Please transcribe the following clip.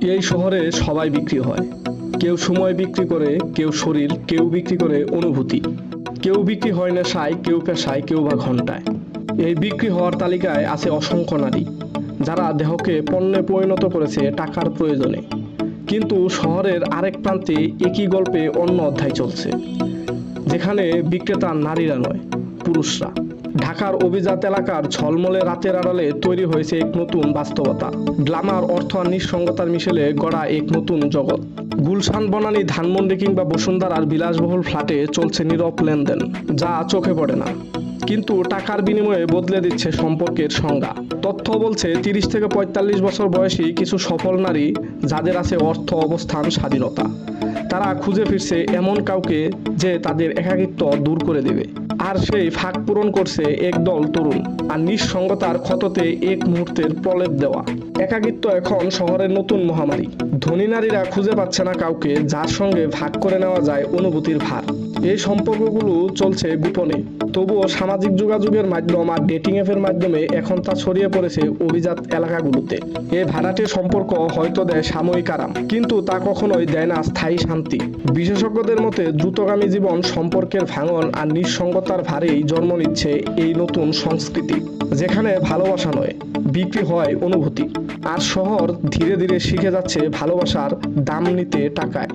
এই শহরে সবাই বিক্রি হয়। কেউ সময় বিক্রি করে, কেউ শরীর, কেউ বিক্রি করে অনুভূতি। কেউ বিক্রি হয় নেশায়, কেউ পেশায়, কেউ বা ঘন্টায় এই বিক্রি হওয়ার তালিকায় আছে অসংখ্য নারী, যারা দেহকে পণ্যে পরিণত করেছে টাকার প্রয়োজনে। কিন্তু শহরের আরেক প্রান্তে একই গল্পে অন্য অধ্যায় চলছে, যেখানে বিক্রেতা নারীরা নয়, পুরুষরা। ঢাকার অভিজাত এলাকার ঝলমলে রাতের আড়ালে তৈরি হয়েছে এক নতুন বাস্তবতা। গ্লামার অর্থ আর নিঃসঙ্গতার মিশেলে গড়া এক নতুন জগৎ। গুলশান, বনানী, ধানমন্ডি কিংবা বসুন্ধরার বিলাসবহুল ফ্ল্যাটে চলছে নীরব লেনদেন, যা চোখে পড়ে না। কিন্তু টাকার বিনিময়ে বদলে দিচ্ছে সম্পর্কের সংজ্ঞা। তথ্য বলছে, তিরিশ থেকে পঁয়তাল্লিশ বছর বয়সী কিছু সফল নারী, যাদের আছে অর্থ, অবস্থান, স্বাধীনতা। তারা খুঁজে ফিরছে এমন কাউকে যে তাদের একাকিত্ব দূর করে দেবে। আর সেই ফাঁক পূরণ করছে একদল তরুণ, আর নিঃসঙ্গতার ক্ষততে এক মুহূর্তের প্রলেপ দেওয়া। একাকিত্ব এখন শহরের নতুন মহামারী। ধনী নারীরা খুঁজে পাচ্ছে না কাউকে যার সঙ্গে ভাগ করে নেওয়া যায় অনুভূতির ভার। এই সম্পর্কগুলো চলছে গোপনে। তবুও সামাজিক যোগাযোগের মাধ্যম আর ডেটিং অ্যাপের মাধ্যমে এখন তা ছড়িয়ে পড়েছে অভিজাত এলাকাগুলোতে। এই ভাড়াটির সম্পর্ক হয়তো দেয় সাময়িক আরাম, কিন্তু তা কখনোই দেয় না স্থায়ী শান্তি। বিশেষজ্ঞদের মতে, দ্রুতগামী জীবন সম্পর্কের ভাঙন আর নিঃসঙ্গতার ভারেই জন্ম নিচ্ছে এই নতুন সংস্কৃতি, যেখানে ভালোবাসা নয়, বিক্রি হয় অনুভূতি। আর শহর ধীরে ধীরে শিখে যাচ্ছে ভালোবাসার দাম নিতে টাকায়।